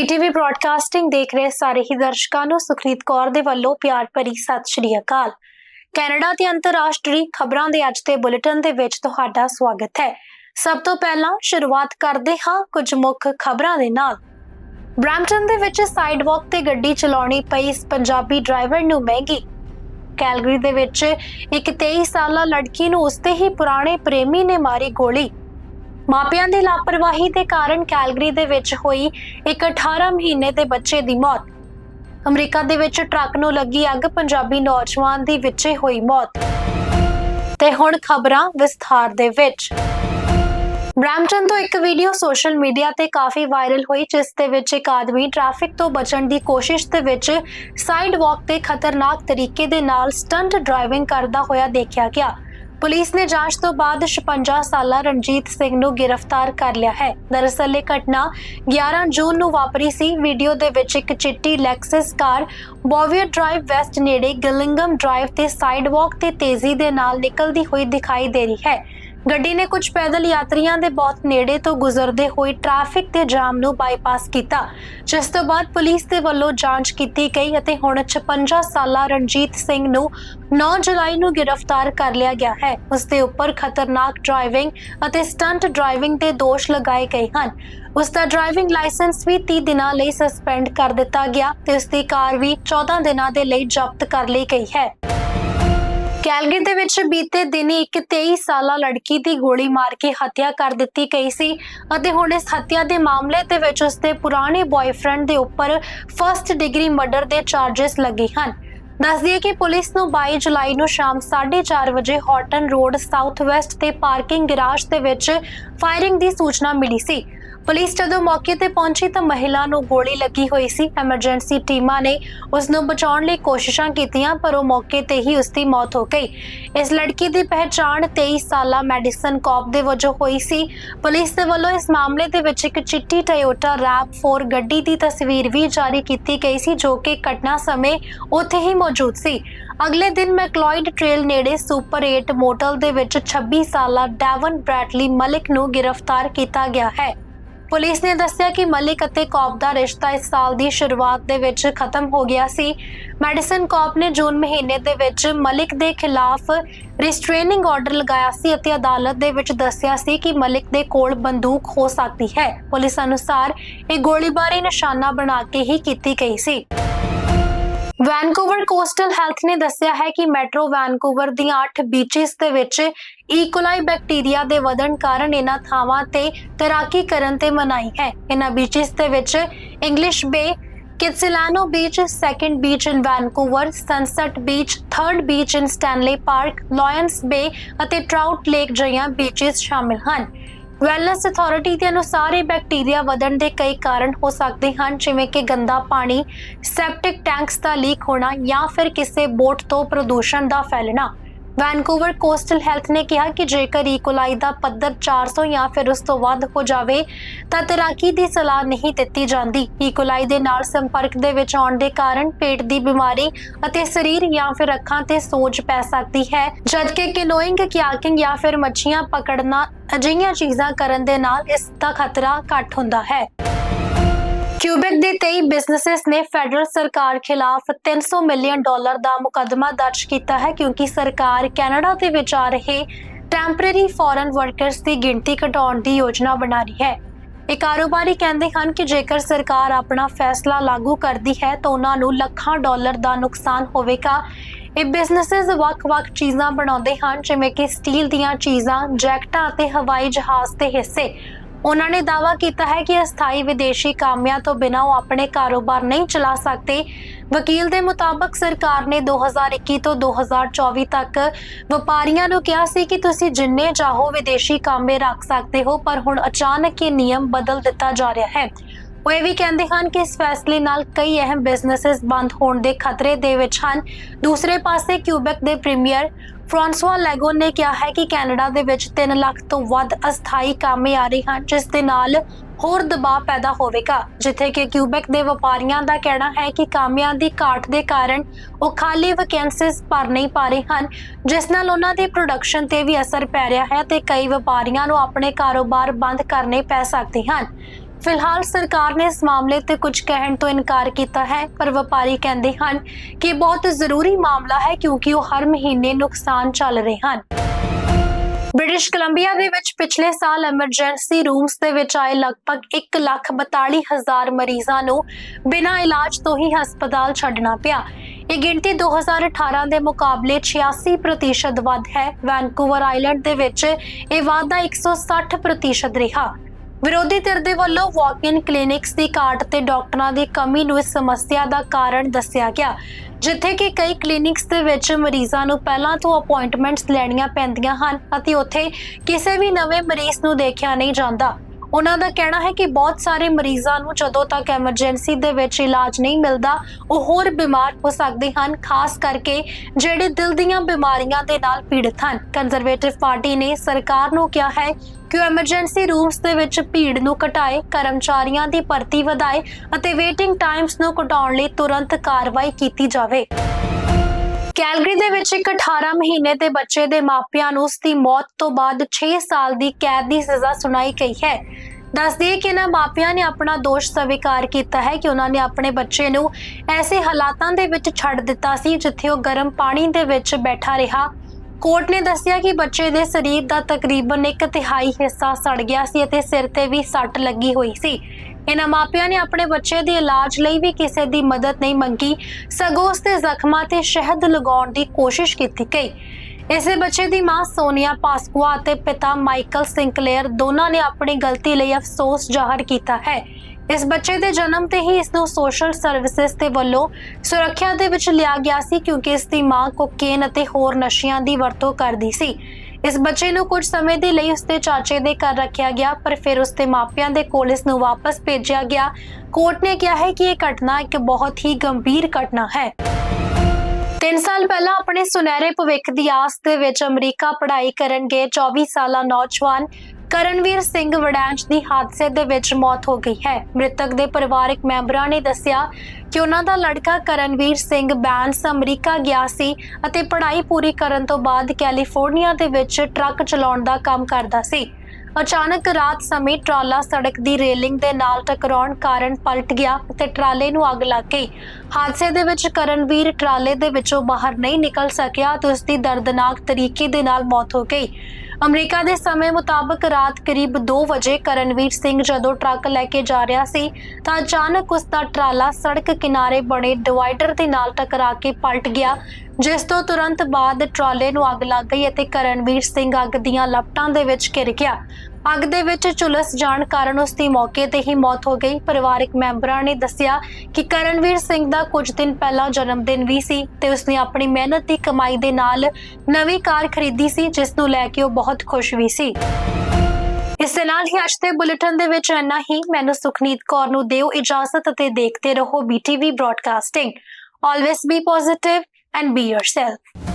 ਬੀਟੀਵੀ broadcasting ਦੇਖ ਰਹੇ ਸਾਰੇ ਹੀ ਦਰਸ਼ਕਾਂ ਨੂੰ ਸੁਖਰੀਤ ਕੌਰ ਦੇ ਵੱਲੋਂ ਪਿਆਰ ਭਰੀ ਸਤਿ ਸ਼੍ਰੀ ਅਕਾਲ। ਕੈਨੇਡਾ ਤੇ ਅੰਤਰਰਾਸ਼ਟਰੀ ਖਬਰਾਂ ਦੇ ਅੱਜ ਦੇ ਬੁਲੇਟਿਨ ਦੇ ਵਿੱਚ ਤੁਹਾਡਾ ਸਵਾਗਤ ਹੈ। ਸਭ ਤੋਂ ਪਹਿਲਾਂ ਸ਼ੁਰੂਆਤ ਕਰਦੇ ਹਾਂ ਕੁਝ ਮੁੱਖ ਖਬਰਾਂ ਦੇ ਨਾਲ। ਬ੍ਰੈਂਪਟਨ ਦੇ ਵਿੱਚ ਸਾਈਡਵਾਕ ਤੇ ਗੱਡੀ ਚਲਾਉਣੀ ਪਈ ਪੰਜਾਬੀ ਡਰਾਈਵਰ ਨੂੰ ਮਹਿੰਗੀ। ਕੈਲਗਰੀ ਦੇ ਵਿੱਚ ਇੱਕ 23 ਸਾਲਾ ਲੜਕੀ ਨੂੰ ਉਸਦੇ ਹੀ ਪੁਰਾਣੇ ਪ੍ਰੇਮੀ ਨੇ ਮਾਰੀ ਗੋਲੀ। ਮਾਪਿਆਂ ਦੀ ਲਾਪਰਵਾਹੀ ਦੇ ਕਾਰਨ ਕੈਲਗਰੀ ਦੇ ਵਿੱਚ ਹੋਈ ਇੱਕ 18 ਮਹੀਨੇ ਦੇ ਬੱਚੇ ਦੀ ਮੌਤ। ਅਮਰੀਕਾ ਦੇ ਵਿੱਚ ਟਰੱਕ ਨੂੰ ਲੱਗੀ ਅੱਗ, ਪੰਜਾਬੀ ਨੌਜਵਾਨ ਦੀ ਵਿੱਚੇ ਹੋਈ ਮੌਤ। ਤੇ ਹੁਣ ਖਬਰਾਂ ਵਿਸਥਾਰ ਦੇ ਵਿੱਚ। ਬ੍ਰੈਂਪਟਨ ਤੋਂ ਇੱਕ ਵੀਡੀਓ ਸੋਸ਼ਲ ਮੀਡੀਆ ਤੇ ਕਾਫੀ ਵਾਇਰਲ ਹੋਈ, ਜਿਸ ਦੇ ਵਿੱਚ ਇੱਕ ਆਦਮੀ ਟ੍ਰੈਫਿਕ ਤੋਂ ਬਚਣ ਦੀ ਕੋਸ਼ਿਸ਼ ਦੇ ਵਿੱਚ ਸਾਈਡ ਵਾਕ ਤੇ ਖਤਰਨਾਕ ਤਰੀਕੇ ਦੇ ਨਾਲ ਸਟੰਟ ਡਰਾਈਵਿੰਗ ਕਰਦਾ ਹੋਇਆ ਦੇਖਿਆ ਗਿਆ। ਪੁਲਿਸ ਨੇ ਜਾਂਚ ਤੋਂ ਬਾਅਦ 56 ਸਾਲਾ ਰਣਜੀਤ ਸਿੰਘ ਨੂੰ ਗ੍ਰਿਫਤਾਰ ਕਰ ਲਿਆ ਹੈ। ਦਰਅਸਲ ਇਹ ਘਟਨਾ 11 ਜੂਨ ਨੂੰ ਵਾਪਰੀ ਸੀ। ਵੀਡੀਓ ਦੇ ਵਿੱਚ ਇੱਕ ਚਿੱਟੀ Lexus car Bovier drive west ਨੇੜੇ ਗਿਲਿੰਗਮ ਡਰਾਈਵ ਤੇ ਸਾਈਡਵਾਕ ਤੇ ਤੇਜ਼ੀ ਦੇ ਨਾਲ ਨਿਕਲਦੀ ਹੋਈ ਦਿਖਾਈ ਦੇ ਰਹੀ ਹੈ। ਗੱਡੀ ਨੇ ਕੁਝ ਪੈਦਲ ਯਾਤਰੀਆਂ ਦੇ ਬਹੁਤ ਨੇੜੇ ਤੋਂ ਗੁਜ਼ਰਦੇ ਹੋਏ ਟ੍ਰੈਫਿਕ ਦੇ ਜਾਮ ਨੂੰ ਬਾਈਪਾਸ ਕੀਤਾ, ਜਿਸ ਤੋਂ ਬਾਅਦ ਪੁਲਿਸ ਦੇ ਵੱਲੋਂ ਜਾਂਚ ਕੀਤੀ ਗਈ ਅਤੇ ਹੁਣ 56 ਸਾਲਾ ਰਣਜੀਤ ਸਿੰਘ ਨੂੰ 9 ਜੁਲਾਈ ਨੂੰ ਗ੍ਰਿਫਤਾਰ ਕਰ ਲਿਆ ਗਿਆ ਹੈ। ਉਸ ਦੇ ਉੱਪਰ ਖਤਰਨਾਕ ਡਰਾਈਵਿੰਗ ਅਤੇ ਸਟੰਟ ਡਰਾਈਵਿੰਗ ਦੇ ਦੋਸ਼ ਲਗਾਏ ਗਏ ਹਨ। ਉਸ ਦਾ ਡਰਾਈਵਿੰਗ ਲਾਇਸੈਂਸ ਵੀ 30 ਦਿਨਾਂ ਲਈ ਸਸਪੈਂਡ ਕਰ ਦਿੱਤਾ ਗਿਆ ਤੇ ਉਸ ਦੀ ਕਾਰ ਵੀ 14 ਦਿਨਾਂ ਦੇ ਲਈ ਜ਼ਬਤ ਕਰ ਲਈ ਗਈ ਹੈ। ਕੈਲਗਰੀ ਦੇ ਵਿੱਚ ਬੀਤੇ ਦਿਨੀ ਇੱਕ 23 ਸਾਲਾ ਲੜਕੀ ਦੀ ਗੋਲੀ ਮਾਰ ਕੇ ਹੱਤਿਆ ਕਰ ਦਿੱਤੀ ਗਈ ਸੀ ਅਤੇ ਹੁਣ ਇਸ ਹੱਤਿਆ ਦੇ ਮਾਮਲੇ ਦੇ ਵਿੱਚ ਉਸਦੇ ਪੁਰਾਣੇ ਬॉयਫ੍ਰੈਂਡ ਦੇ ਉੱਪਰ ਫਰਸਟ ਡਿਗਰੀ ਮਰਡਰ ਦੇ ਚਾਰजेस ਲੱਗੇ ਹਨ। ਦੱਸਦੀ ਦਈਏ ਕਿ ਪੁਲਿਸ ਨੂੰ 22 ਜੁਲਾਈ ਨੂੰ ਸ਼ਾਮ 4:30 ਵਜੇ ਹੌਟਨ ਰੋਡ ਸਾਊਥ ਵੈਸਟ ਤੇ ਪਾਰਕਿੰਗ ਗਰਾਜ ਦੇ ਵਿੱਚ ਫਾਇਰਿੰਗ ਦੀ ਸੂਚਨਾ ਮਿਲੀ ਸੀ। ਪੁਲਿਸ ਜਦੋਂ ਮੌਕੇ ਤੇ ਪਹੁੰਚੀ ਤਾਂ ਮਹਿਲਾ ਨੂੰ ਗੋਲੀ ਲੱਗੀ ਹੋਈ ਸੀ। ਐਮਰਜੈਂਸੀ ਟੀਮਾਂ ਨੇ ਉਸ ਨੂੰ ਬਚਾਉਣ ਲਈ ਕੋਸ਼ਿਸ਼ਾਂ ਕੀਤੀਆਂ, ਪਰ ਉਹ ਮੌਕੇ ਤੇ ਹੀ ਉਸ ਦੀ ਮੌਤ ਹੋ ਗਈ। ਇਸ ਲੜਕੀ ਦੀ ਪਹਿਚਾਣ 23 ਸਾਲਾ ਮੈਡੀਸਨ ਕੌਪ ਦੇ ਵਜੋਂ ਹੋਈ ਸੀ। ਪੁਲਿਸ ਦੇ ਵੱਲੋਂ ਇਸ ਮਾਮਲੇ ਦੇ ਵਿੱਚ ਇੱਕ ਚਿੱਟੀ ਟੋਯੋਟਾ ਰੈਵ4 ਗੱਡੀ ਦੀ ਤਸਵੀਰ ਵੀ ਜਾਰੀ ਕੀਤੀ ਗਈ ਸੀ, ਜੋ ਕਿ ਘਟਨਾ ਸਮੇਂ ਉੱਥੇ ਹੀ ਮੌਜੂਦ ਸੀ। ਅਗਲੇ ਦਿਨ ਮੈਕਲੋਇਡ ਟ੍ਰੇਲ ਨੇੜੇ ਸੁਪਰ 8 ਮੋਟਲ ਦੇ ਵਿੱਚ 26 ਸਾਲਾ ਡੈਵਨ ਬ੍ਰੈਟਲੀ ਮਲਿਕ ਨੂੰ ਗ੍ਰਿਫਤਾਰ ਕੀਤਾ ਗਿਆ ਹੈ। ਪੁਲਿਸ ਨੇ ਦੱਸਿਆ ਕਿ ਮਲਿਕ ਅਤੇ ਕੌਪ ਦਾ ਰਿਸ਼ਤਾ ਇਸ ਸਾਲ ਦੀ ਸ਼ੁਰੂਆਤ ਦੇ ਵਿੱਚ ਖਤਮ ਹੋ ਗਿਆ ਸੀ। ਮੈਡੀਸਨ ਕੌਪ ਨੇ ਜੂਨ ਮਹੀਨੇ ਦੇ ਵਿੱਚ ਮਲਿਕ ਦੇ ਖਿਲਾਫ ਰਿਸਟ੍ਰੇਨਿੰਗ ਆਰਡਰ ਲਗਾਇਆ ਸੀ ਅਤੇ ਅਦਾਲਤ ਦੇ ਵਿੱਚ ਦੱਸਿਆ ਸੀ ਕਿ ਮਲਿਕ ਦੇ ਕੋਲ ਬੰਦੂਕ ਹੋ ਸਕਦੀ ਹੈ। ਪੁਲਿਸ ਅਨੁਸਾਰ ਇਹ ਗੋਲੀਬਾਰੀ ਨਿਸ਼ਾਨਾ ਬਣਾ ਕੇ ਹੀ ਕੀਤੀ ਗਈ ਸੀ। ਵੈਨਕੂਵਰ ਕੋਸਟਲ ਹੈਲਥ ਨੇ ਦੱਸਿਆ ਹੈ ਕਿ ਮੈਟਰੋ ਵੈਨਕੂਵਰ ਦੀਆਂ 8 ਬੀਚਸ ਦੇ ਵਿੱਚ e. ਈਕੋਲਾਈ ਬੈਕਟੀਰੀਆ ਦੇ ਵਧਣ ਕਾਰਨ ਇਹਨਾਂ ਥਾਵਾਂ ਤੇ ਤੈਰਾਕੀ ਕਰਨ ਤੇ ਮਨਾਹੀ ਹੈ। ਇਹਨਾਂ ਬੀਚਸ ਦੇ ਵਿੱਚ English Bay Kitsilano Beach Second Beach in Vancouver Sunset Beach Third Beach in Stanley Park Lions Bay ਅਤੇ ਟਰਾਊਟ ਲੇਕ ਜਿਹੀਆਂ ਬੀਚਸ ਸ਼ਾਮਿਲ ਹਨ। ਵੈਲਨੈਸ ਅਥਾਰਟੀ ਦੇ ਅਨੁਸਾਰ ਇਹ ਬੈਕਟੀਰੀਆ ਵਧਣ ਦੇ ਕਈ ਕਾਰਨ ਹੋ ਸਕਦੇ ਹਨ, ਜਿਵੇਂ ਕਿ ਗੰਦਾ ਪਾਣੀ ਸੈਪਟਿਕ ਟੈਂਕਸ ਦਾ ਲੀਕ ਹੋਣਾ ਜਾਂ ਫਿਰ ਕਿਸੇ ਬੋਟ ਤੋਂ ਪ੍ਰਦੂਸ਼ਣ ਦਾ ਫੈਲਣਾ। ਵੈਨਕੂਵਰ ਕੋਸਟਲ ਹੈਲਥ ਨੇ ਕਿਹਾ ਕਿ ਜੇਕਰ ਈਕੋਲਾਈ ਦਾ ਪੱਧਰ 400 ਜਾਂ ਫਿਰ ਉਸ ਤੋਂ ਵੱਧ ਹੋ ਜਾਵੇ, ਤਾਂ ਤੈਰਾਕੀ ਦੀ ਸਲਾਹ ਨਹੀਂ ਦਿੱਤੀ ਜਾਂਦੀ। ਈਕੋਲਾਈ ਦੇ ਨਾਲ ਸੰਪਰਕ ਦੇ ਵਿੱਚ ਆਉਣ ਦੇ ਕਾਰਨ ਪੇਟ ਦੀ ਬਿਮਾਰੀ ਅਤੇ ਸਰੀਰ ਜਾਂ ਫਿਰ ਅੱਖਾਂ ਤੇ ਸੋਜ ਪੈ ਸਕਦੀ ਹੈ, ਜਦਕਿ ਕਿਨੋਇੰਗ, ਕਿਆਕਿੰਗ ਜਾਂ ਫਿਰ ਮੱਛੀਆਂ ਪਕੜਨਾ ਅਜਿਹੀਆਂ ਚੀਜ਼ਾਂ ਕਰਨ ਦੇ ਨਾਲ ਇਸ ਦਾ ਖਤਰਾ ਘੱਟ ਹੁੰਦਾ ਹੈ। ਕਿਊਬੈਕ ਦੇ 23 ਬਿਜ਼ਨੈਸਸ ਨੇ ਫੈਡਰਲ ਸਰਕਾਰ ਖਿਲਾਫ 300 ਮਿਲੀਅਨ ਡਾਲਰ ਦਾ ਮੁਕੱਦਮਾ ਦਰਜ ਕੀਤਾ ਹੈ, ਕਿਉਂਕਿ ਸਰਕਾਰ ਕੈਨੇਡਾ ਦੇ ਵਿੱਚ ਆ ਰਹੇ ਟੈਂਪਰੇਰੀ ਫੋਰਨ ਵਰਕਰਸ ਦੀ ਗਿਣਤੀ ਘਟਾਉਣ ਦੀ ਯੋਜਨਾ ਬਣਾ ਰਹੀ ਹੈ। ਇਹ ਕਾਰੋਬਾਰੀ ਕਹਿੰਦੇ ਹਨ ਕਿ ਜੇਕਰ ਸਰਕਾਰ ਆਪਣਾ ਫੈਸਲਾ ਲਾਗੂ ਕਰਦੀ ਹੈ, ਤਾਂ ਉਹਨਾਂ ਨੂੰ ਲੱਖਾਂ ਡਾਲਰ ਦਾ ਨੁਕਸਾਨ ਹੋਵੇਗਾ। ਇਹ ਬਿਜ਼ਨੈਸਸ ਵੱਖ-ਵੱਖ ਚੀਜ਼ਾਂ ਬਣਾਉਂਦੇ ਹਨ, ਜਿਵੇਂ ਕਿ ਸਟੀਲ ਦੀਆਂ ਚੀਜ਼ਾਂ, ਜੈਕਟਾਂ ਅਤੇ ਹਵਾਈ ਜਹਾਜ਼ ਦੇ ਹਿੱਸੇ। ਉਹਨਾਂ ਨੇ ਦਾਅਵਾ ਕੀਤਾ ਹੈ ਕਿ ਅਸਥਾਈ ਵਿਦੇਸ਼ੀ ਕਾਮਿਆਂ ਤੋਂ ਬਿਨਾਂ ਉਹ ਆਪਣੇ ਕਾਰੋਬਾਰ ਨਹੀਂ ਚਲਾ ਸਕਦੇ। ਵਕੀਲ ਦੇ ਮੁਤਾਬਕ ਸਰਕਾਰ ਨੇ 2021 ਤੋਂ 2024 ਤੱਕ ਵਪਾਰੀਆਂ ਨੂੰ ਕਿਹਾ ਸੀ ਕਿ ਤੁਸੀਂ ਜਿੰਨੇ ਚਾਹੋ ਵਿਦੇਸ਼ੀ ਕਾਮੇ ਰੱਖ ਸਕਦੇ ਹੋ, ਪਰ ਹੁਣ ਅਚਾਨਕ ਇਹ ਨਿਯਮ ਬਦਲ ਦਿੱਤਾ ਜਾ ਰਿਹਾ ਹੈ। ਉਹ ਇਹ ਵੀ ਕਹਿੰਦੇ ਹਨ ਕਿ ਇਸ ਫੈਸਲੇ ਨਾਲ ਕਈ ਅਹਿਮ ਬਿਜ਼ਨੈਸਸ ਬੰਦ ਹੋਣ ਦੇ ਖਤਰੇ ਦੇ ਵਿੱਚ ਹਨ। ਦੂਸਰੇ ਪਾਸੇ ਕਿਊਬੈਕ ਦੇ ਪ੍ਰੀਮੀਅਰ ਫ੍ਰਾਂਸਵਾ ਲੈਗੋ ਨੇ ਕਿਹਾ ਹੈ ਕਿ ਕੈਨੇਡਾ ਦੇ ਵਿੱਚ 3 ਲੱਖ ਤੋਂ ਵੱਧ ਅਸਥਾਈ ਕਾਮੇ ਆ ਰਹੇ ਹਨ, ਜਿਸ ਦੇ ਨਾਲ ਹੋਰ ਦਬਾਅ ਪੈਦਾ ਹੋਵੇਗਾ, ਜਿੱਥੇ ਕਿ ਕਿਊਬੈਕ ਦੇ ਵਪਾਰੀਆਂ ਦਾ ਕਹਿਣਾ ਹੈ ਕਿ ਕਾਮਿਆਂ ਦੀ ਘਾਟ ਦੇ ਕਾਰਨ ਉਹ ਖਾਲੀ ਵੈਕੈਂਸੀਜ਼ ਭਰ ਨਹੀਂ ਪਾ ਰਹੇ ਹਨ, ਜਿਸ ਨਾਲ ਉਹਨਾਂ ਦੀ ਪ੍ਰੋਡਕਸ਼ਨ ਤੇ ਵੀ ਅਸਰ ਪੈ ਰਿਹਾ ਹੈ ਤੇ ਕਈ ਵਪਾਰੀਆਂ ਨੂੰ ਆਪਣੇ ਕਾਰੋਬਾਰ ਬੰਦ ਕਰਨੇ ਪੈ ਸਕਦੇ ਹਨ। ਫਿਲਹਾਲ ਸਰਕਾਰ ਨੇ ਇਸ ਮਾਮਲੇ ਤੇ ਕੁਝ ਕਹਿਣ ਤੋਂ ਇਨਕਾਰ ਕੀਤਾ ਹੈ ਪਰ ਵਪਾਰੀ ਕਹਿੰਦੇ ਹਨ ਕਿ ਬਹੁਤ ਜ਼ਰੂਰੀ ਮਾਮਲਾ ਹੈ ਕਿਉਂਕਿ ਉਹ ਹਰ ਮਹੀਨੇ ਨੁਕਸਾਨ ਚੱਲ ਰਹੇ ਹਨ। ਬ੍ਰਿਟਿਸ਼ ਕੋਲੰਬੀਆ ਦੇ ਵਿੱਚ ਪਿਛਲੇ ਸਾਲ ਐਮਰਜੈਂਸੀ ਰੂਮਸ ਦੇ ਵਿੱਚ ਆਏ ਲਗਭਗ 1,42,000 ਮਰੀਜ਼ਾਂ ਨੂੰ ਬਿਨਾਂ ਇਲਾਜ ਤੋਂ ਹੀ ਹਸਪਤਾਲ ਛੱਡਣਾ ਪਿਆ। ਇਹ ਗਿਣਤੀ 2018 ਦੇ ਮੁਕਾਬਲੇ 86% ਵੱਧ ਹੈ। ਵੈਨਕੂਵਰ ਆਈਲੈਂਡ ਦੇ ਵਿੱਚ ਇਹ ਵਾਧਾ 160% ਰਿਹਾ। ਵਿਰੋਧੀ ਧਿਰ ਦੇ ਵੱਲੋਂ ਵਾਕ-ਇਨ ਕਲੀਨਿਕਸ ਦੀ ਘਾਟ ਤੇ ਡਾਕਟਰਾਂ ਦੀ ਕਮੀ ਨੂੰ ਇਸ ਸਮੱਸਿਆ ਦਾ ਕਾਰਨ ਦੱਸਿਆ ਗਿਆ, ਜਿੱਥੇ ਕਿ ਕਈ ਕਲੀਨਿਕਸ ਦੇ ਵਿੱਚ ਮਰੀਜ਼ਾਂ ਨੂੰ ਪਹਿਲਾਂ ਤੋਂ ਅਪਾਇੰਟਮੈਂਟਸ ਲੈਣੀਆਂ ਪੈਂਦੀਆਂ ਹਨ ਅਤੇ ਉੱਥੇ ਕਿਸੇ ਵੀ ਨਵੇਂ ਮਰੀਜ਼ ਨੂੰ ਦੇਖਿਆ ਨਹੀਂ ਜਾਂਦਾ। ਉਹਨਾਂ ਦਾ ਕਹਿਣਾ ਹੈ ਕਿ ਬਹੁਤ ਸਾਰੇ ਮਰੀਜ਼ਾਂ ਨੂੰ ਜਦੋਂ ਤੱਕ ਐਮਰਜੈਂਸੀ ਦੇ ਵਿੱਚ ਇਲਾਜ ਨਹੀਂ ਮਿਲਦਾ, ਉਹ ਹੋਰ ਬਿਮਾਰ ਹੋ ਸਕਦੇ ਹਨ, ਖਾਸ ਕਰਕੇ ਜਿਹੜੇ ਦਿਲ ਦੀਆਂ ਬਿਮਾਰੀਆਂ ਦੇ ਨਾਲ ਪੀੜਤ ਹਨ। ਕੰਜ਼ਰਵੇਟਿਵ ਪਾਰਟੀ ਨੇ ਸਰਕਾਰ ਨੂੰ ਕਿਹਾ ਹੈ ਕਿਉਂ ਐਮਰਜੈਂਸੀ ਰੂਮਸ ਦੇ ਵਿੱਚ ਭੀੜ ਨੂੰ ਘਟਾਏ, ਕਰਮਚਾਰੀਆਂ ਦੀ ਭਰਤੀ ਵਧਾਏ ਅਤੇ ਵੇਟਿੰਗ ਟਾਈਮਸ ਨੂੰ ਘਟਾਉਣ ਲਈ ਤੁਰੰਤ ਕਾਰਵਾਈ ਕੀਤੀ ਜਾਵੇ। ਕੈਲਗਰੀ ਦੇ ਵਿੱਚ ਇੱਕ 18 ਮਹੀਨੇ ਦੇ ਬੱਚੇ ਦੇ ਮਾਪਿਆਂ ਨੂੰ ਉਸ ਦੀ ਮੌਤ ਤੋਂ ਬਾਅਦ 6 ਸਾਲ ਦੀ ਕੈਦ ਦੀ ਸਜ਼ਾ ਸੁਣਾਈ ਗਈ ਹੈ। ਦੱਸਦੀ ਹੈ ਕਿ ਇਹਨਾਂ ਮਾਪਿਆਂ ਨੇ ਆਪਣਾ ਦੋਸ਼ ਸਵੀਕਾਰ ਕੀਤਾ ਹੈ ਕਿ ਉਹਨਾਂ ਨੇ ਆਪਣੇ ਬੱਚੇ ਨੂੰ ਐਸੇ ਹਾਲਾਤਾਂ ਦੇ ਵਿੱਚ ਛੱਡ ਦਿੱਤਾ ਸੀ ਜਿੱਥੇ ਉਹ ਗਰਮ ਪਾਣੀ ਦੇ ਵਿੱਚ ਬੈਠਾ ਰਿਹਾ ਕੋਰਟ ਨੇ ਦੱਸਿਆ ਕਿ ਬੱਚੇ ਦੇ ਸਰੀਰ ਦਾ ਤਕਰੀਬਨ ਇੱਕ ਤਿਹਾਈ ਹਿੱਸਾ ਸੜ ਗਿਆ ਸੀ ਅਤੇ ਸਿਰ ਤੇ ਵੀ ਸੱਟ ਲੱਗੀ ਹੋਈ ਸੀ। ਇਹਨਾਂ ਮਾਪਿਆਂ ਨੇ ਆਪਣੇ ਬੱਚੇ ਦੇ ਇਲਾਜ ਲਈ ਵੀ ਕਿਸੇ ਦੀ ਮਦਦ ਨਹੀਂ ਮੰਗੀ। ਸਗੋਂ ਉਸ ਦੇ ਜ਼ਖਮਾਂ ਤੇ ਸ਼ਹਿਦ ਲਗਾਉਣ ਦੀ ਕੋਸ਼ਿਸ਼ ਕੀਤੀ ਗਈ। ਇਸੇ ਬੱਚੇ ਦੀ ਮਾਂ ਸੋਨੀਆ ਪਾਸਕੁਆ ਅਤੇ ਪਿਤਾ ਮਾਈਕਲ ਸਿੰਕਲੇਅਰ ਦੋਨਾਂ ਨੇ ਆਪਣੀ ਗਲਤੀ ਲਈ ਅਫਸੋਸ ਜ਼ਾਹਰ ਕੀਤਾ ਹੈ। ਇਸ ਬੱਚੇ ਦੇ ਜਨਮ ਤੇ ਹੀ ਇਸ ਨੂੰ ਸੋਸ਼ਲ ਸਰਵਿਸਿਜ਼ ਦੇ ਵੱਲੋਂ ਸੁਰੱਖਿਆ ਦੇ ਵਿੱਚ ਲਿਆ ਗਿਆ ਸੀ ਕਿਉਂਕਿ ਇਸ ਦੀ ਮਾਂ ਕੋਕੇਨ ਅਤੇ ਹੋਰ ਨਸ਼ਿਆਂ ਦੀ ਵਰਤੋਂ ਕਰਦੀ ਸੀ। ਇਸ ਬੱਚੇ ਨੂੰ ਕੁਝ ਸਮੇਂ ਦੇ ਲਈ ਉਸਦੇ ਚਾਚੇ ਦੇ ਘਰ ਰੱਖਿਆ ਗਿਆ, ਪਰ ਫਿਰ ਉਸਦੇ ਮਾਪਿਆਂ ਦੇ ਕੋਲ ਇਸ ਨੂੰ ਵਾਪਸ ਭੇਜਿਆ ਗਿਆ। ਕੋਰਟ ਨੇ ਕਿਹਾ ਹੈ ਕਿ ਇਹ ਘਟਨਾ ਇੱਕ ਬਹੁਤ ਹੀ ਗੰਭੀਰ ਘਟਨਾ ਹੈ। 3 ਸਾਲ ਪਹਿਲਾਂ ਆਪਣੇ ਸੁਨਹਿਰੇ ਭਵਿੱਖ ਦੀ ਆਸ ਦੇ ਵਿੱਚ ਅਮਰੀਕਾ ਪੜ੍ਹਾਈ ਕਰਨ ਗਏ 24 ਸਾਲਾ ਨੌਜਵਾਨ ਕਰਨਵੀਰ ਸਿੰਘ ਵੜੈਂਚ ਦੀ ਹਾਦਸੇ ਦੇ ਵਿੱਚ ਮੌਤ ਹੋ ਗਈ ਹੈ। ਮ੍ਰਿਤਕ ਦੇ ਪਰਿਵਾਰਕ ਮੈਂਬਰਾਂ ਨੇ ਦੱਸਿਆ ਕਿ ਉਹਨਾਂ ਦਾ ਲੜਕਾ ਕਰਨਵੀਰ ਸਿੰਘ ਬੈਂਸ ਅਮਰੀਕਾ ਗਿਆ ਸੀ ਅਤੇ ਪੜ੍ਹਾਈ ਪੂਰੀ ਕਰਨ ਤੋਂ ਬਾਅਦ ਕੈਲੀਫੋਰਨੀਆ ਦੇ ਵਿੱਚ ਟਰੱਕ ਚਲਾਉਣ ਦਾ ਕੰਮ ਕਰਦਾ ਸੀ। ਅਚਾਨਕ ਰਾਤ ਸਮੇਂ ਟਰਾਲਾ ਸੜਕ ਦੀ ਰੇਲਿੰਗ ਦੇ ਨਾਲ ਟਕਰਾਉਣ ਕਾਰਨ ਪਲਟ ਗਿਆ ਤੇ ਟਰਾਲੇ ਨੂੰ ਅੱਗ ਲੱਗ ਗਈ। ਹਾਦਸੇ ਦੇ ਵਿੱਚ ਕਰਨਵੀਰ ਟਰਾਲੇ ਦੇ ਵਿੱਚੋਂ ਬਾਹਰ ਨਹੀਂ ਨਿਕਲ ਸਕਿਆ ਤੇ ਉਸ ਦੀ ਦਰਦਨਾਕ ਤਰੀਕੇ ਦੇ ਨਾਲ ਮੌਤ ਹੋ ਗਈ। ਅਮਰੀਕਾ ਦੇ ਸਮੇਂ ਮੁਤਾਬਕ ਰਾਤ ਕਰੀਬ 2 ਵਜੇ ਕਰਨਵੀਰ ਸਿੰਘ ਜਦੋਂ ਟਰੱਕ ਲੈ ਕੇ ਜਾ ਰਿਹਾ ਸੀ, ਤਾਂ ਅਚਾਨਕ ਉਸ ਦਾ ਟਰਾਲਾ ਸੜਕ ਕਿਨਾਰੇ ਬਣੇ ਡਿਵਾਈਡਰ ਦੇ ਨਾਲ ਟਕਰਾ ਕੇ ਪਲਟ ਗਿਆ, ਜਿਸ ਤੋਂ ਤੁਰੰਤ ਬਾਅਦ ਟਰਾਲੇ ਨੂੰ ਅੱਗ ਲੱਗ ਗਈ ਅਤੇ ਕਰਨਵੀਰ ਸਿੰਘ ਅੱਗ ਦੀਆਂ ਲਪਟਾਂ ਦੇ ਵਿੱਚ ਘਿਰ ਗਿਆ। ਅੱਗ ਦੇ ਵਿੱਚ ਝੁਲਸ ਜਾਣ ਕਾਰਨ ਉਸ ਦੀ ਮੌਕੇ ਤੇ ਹੀ ਮੌਤ ਹੋ ਗਈ। ਪਰਿਵਾਰਕ ਮੈਂਬਰਾਂ ਨੇ ਦੱਸਿਆ ਕਿ ਕਰਨਵੀਰ ਸਿੰਘ ਦਾ ਕੁਝ ਦਿਨ ਪਹਿਲਾਂ ਜਨਮ ਦਿਨ ਵੀ ਸੀ ਤੇ ਉਸਨੇ ਆਪਣੀ ਮਿਹਨਤ ਦੀ ਕਮਾਈ ਦੇ ਨਾਲ ਨਵੀਂ ਕਾਰ ਖਰੀਦੀ ਸੀ, ਜਿਸ ਨੂੰ ਲੈ ਕੇ ਉਹ ਬਹੁਤ ਖੁਸ਼ ਵੀ ਸੀ। ਇਸ ਦੇ ਨਾਲ ਹੀ ਅੱਜ ਦੇ ਬੁਲੇਟਿਨ ਦੇ ਵਿੱਚ ਇੰਨਾ ਹੀ। ਮੈਨੂੰ ਸੁਖਨੀਤ ਕੌਰ ਨੂੰ ਦਿਓ ਇਜਾਜ਼ਤ ਅਤੇ ਦੇਖਦੇ ਰਹੋ BTV broadcasting. Always be positive and be yourself